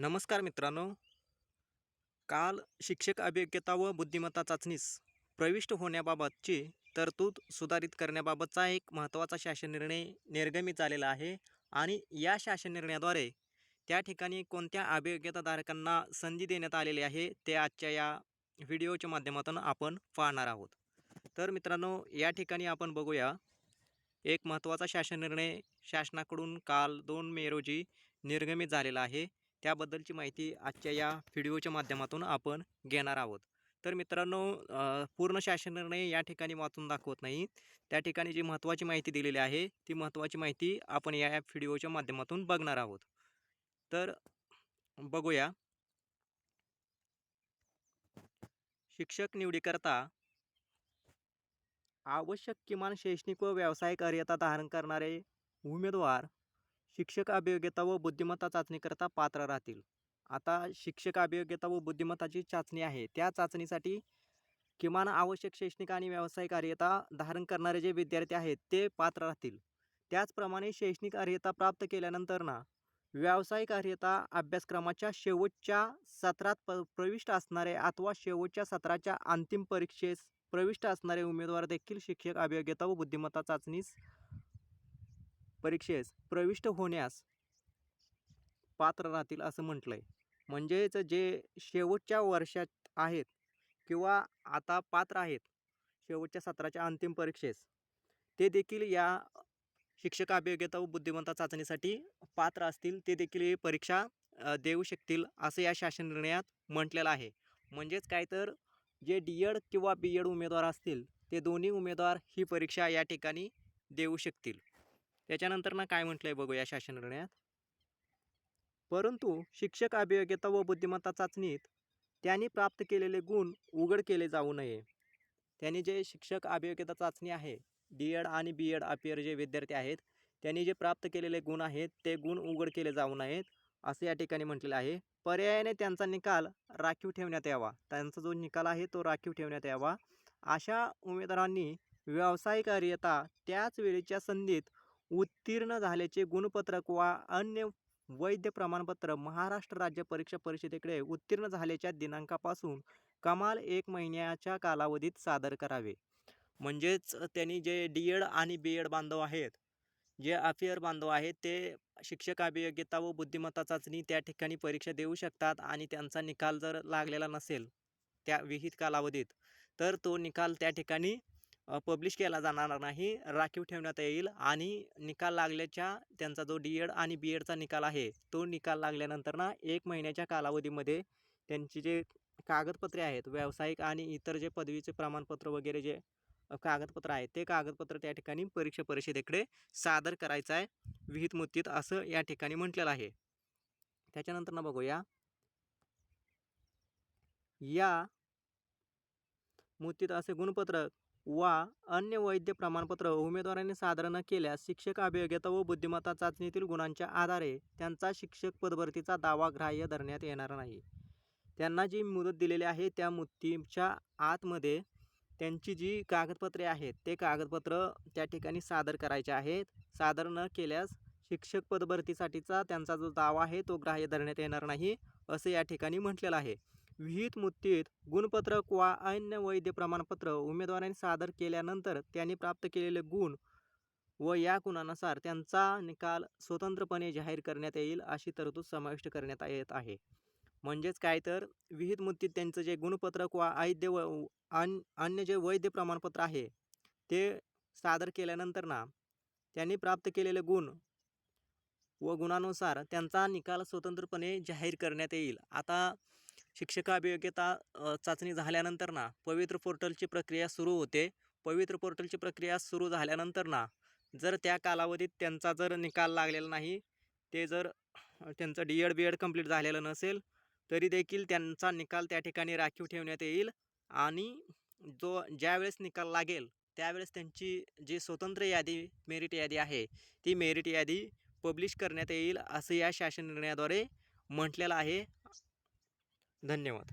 नमस्कार मित्रांनो. काल शिक्षक अभियोग्यता व बुद्धिमत्ता चाचणीस प्रविष्ट होण्याबाबतची तरतूद सुधारित करण्याबाबतचा एक महत्त्वाचा शासन निर्णय निर्गमित झालेला आहे आणि या शासन निर्णयाद्वारे त्या ठिकाणी कोणत्या अभियोग्यताधारकांना संधी देण्यात आलेली आहे ते आजच्या या व्हिडिओच्या माध्यमातून आपण पाहणार आहोत. तर मित्रांनो या ठिकाणी आपण बघूया. एक महत्त्वाचा शासन निर्णय शासनाकडून काल दोन मे रोजी निर्गमित झालेला आहे. त्याबद्दलची माहिती आजच्या या व्हिडिओच्या माध्यमातून आपण घेणार आहोत. तर मित्रांनो पूर्ण शासन निर्णय या ठिकाणी वाचून दाखवत नाही. त्या ठिकाणी जी महत्त्वाची माहिती दिलेली आहे ती महत्त्वाची माहिती आपण या व्हिडिओच्या माध्यमातून बघणार आहोत. तर बघूया. शिक्षक निवडीकरता आवश्यक किमान शैक्षणिक व व्यावसायिक अर्हता धारण करणारे उमेदवार शिक्षक अभियोग्यता व बुद्धिमत्ता चाचणीकरता पात्र राहतील. आता शिक्षक अभियोग्यता व बुद्धिमत्ताची चाचणी आहे. त्या चाचणीसाठी किमान आवश्यक शैक्षणिक आणि व्यावसायिक अर्हता धारण करणारे जे विद्यार्थी आहेत ते पात्र राहतील. त्याचप्रमाणे शैक्षणिक अर्हता प्राप्त केल्यानंतर ना व्यावसायिक अर्हता अभ्यासक्रमाच्या शेवटच्या सत्रात प प्रविष्ट असणारे अथवा शेवटच्या सत्राच्या अंतिम परीक्षेस प्रविष्ट असणारे उमेदवार देखील शिक्षक अभियोग्यता व बुद्धिमत्ता चाचणीस परीक्षेस प्रविष्ट होण्यास पात्र राहतील असं म्हटलं आहे म्हणजेच जे शेवटच्या वर्षात आहेत किंवा आता पात्र आहेत शेवटच्या सत्राच्या अंतिम परीक्षेस ते देखील या शिक्षक अभियोग्यता व बुद्धिमत्ता चाचणीसाठी पात्र असतील ते देखील ही परीक्षा देऊ शकतील असं या शासन निर्णयात म्हटलेलं आहे. म्हणजेच काय तर जे डी एड किंवा बी एड उमेदवार असतील ते दोन्ही उमेदवार ही परीक्षा या ठिकाणी देऊ शकतील. त्याच्यानंतर ना काय म्हटलं आहे बघू या शासन निर्णयात? परंतु शिक्षक अभियोग्यता व बुद्धिमत्ता चाचणीत त्यांनी प्राप्त केलेले गुण उघड केले जाऊ नये. त्यांनी जे शिक्षक अभियोग्यता चाचणी आहे डी एड आणि बी एड अपियर जे विद्यार्थी आहेत त्यांनी जे प्राप्त केलेले गुण आहेत ते गुण उघड केले जाऊ नयेत असं या ठिकाणी म्हटलेलं आहे. पर्यायाने त्यांचा निकाल राखीव ठेवण्यात यावा. त्यांचा जो निकाल आहे तो राखीव ठेवण्यात यावा. अशा उमेदवारांनी व्यावसायिक अर्हता त्याच वेळेच्या संधीत उत्तीर्ण झाल्याचे गुणपत्रक वा अन्य वैध प्रमाणपत्र महाराष्ट्र राज्य परीक्षा परिषदेकडे उत्तीर्ण झाल्याच्या दिनांकापासून कमाल एक महिन्याच्या कालावधीत सादर करावे. म्हणजेच त्यांनी जे डी एड आणि बी एड बांधव आहेत जे अफेअर बांधव आहेत ते शिक्षक अभियोग्यता व बुद्धिमत्ता चाचणी त्या ठिकाणी परीक्षा देऊ शकतात आणि त्यांचा निकाल जर लागलेला नसेल त्या विहित कालावधीत तर तो निकाल त्या ठिकाणी पब्लिश केला जाणार नाही राखीव ठेवण्यात येईल आणि निकाल लागल्याच्या त्यांचा जो डी एड आणि बी एडचा निकाल आहे तो निकाल लागल्यानंतर ना एक महिन्याच्या कालावधीमध्ये त्यांची जे कागदपत्रे आहेत व्यावसायिक आणि इतर जे पदवीचे प्रमाणपत्र वगैरे जे कागदपत्र आहेत ते कागदपत्र त्या ठिकाणी परीक्षा परिषदेकडे सादर करायचं आहे विहित मुत्तीत असं या ठिकाणी म्हटलेलं आहे. त्याच्यानंतर ना बघूया. या मुत्तीत असे गुणपत्रक वा अन्य वैध प्रमाणपत्र उमेदवारांनी सादर न केल्यास शिक्षक अभियोग्यता व बुद्धिमत्ता चाचणीतील गुणांच्या आधारे त्यांचा शिक्षक पदभरतीचा दावा ग्राह्य धरण्यात येणार नाही. त्यांना जी मुदत दिलेली आहे त्या मुदतीच्या आतमध्ये त्यांची जी कागदपत्रे आहेत ते कागदपत्र त्या ठिकाणी सादर करायचे आहेत. सादर न केल्यास शिक्षक पदभरतीसाठीचा त्यांचा जो दावा आहे तो ग्राह्य धरण्यात येणार नाही असं या ठिकाणी म्हटलेलं आहे. विहित मुद्दीत गुणपत्रक वा अन्य वैध प्रमाणपत्र उमेदवारांनी सादर केल्यानंतर त्यांनी प्राप्त केलेले गुण व या गुणानुसार त्यांचा निकाल स्वतंत्रपणे जाहीर करण्यात येईल अशी तरतूद समाविष्ट करण्यात येत आहे. म्हणजेच काय तर विहित मुद्दीत त्यांचं जे गुणपत्रक वा आयद्य व अन अन्य जे वैध प्रमाणपत्र आहे ते सादर केल्यानंतर ना त्यांनी प्राप्त केलेले गुण व गुणानुसार त्यांचा निकाल स्वतंत्रपणे जाहीर करण्यात येईल. आता शिक्षक अभियोग्यता चाचणी झाल्यानंतर ना पवित्र पोर्टलची प्रक्रिया सुरू होते. पवित्र पोर्टलची प्रक्रिया सुरू झाल्यानंतर ना जर त्या कालावधीत त्यांचा जर निकाल लागलेला नाही ते जर त्यांचं D Ed B Ed complete झालेलं नसेल तरी देखील त्यांचा निकाल त्या ठिकाणी राखीव ठेवण्यात येईल आणि जो ज्यावेळेस निकाल लागेल त्यावेळेस त्यांची जी स्वतंत्र यादी मेरिट यादी आहे ती मेरिट यादी पब्लिश करण्यात येईल असं या शासन निर्णयाद्वारे म्हटलेलं आहे. धन्यवाद.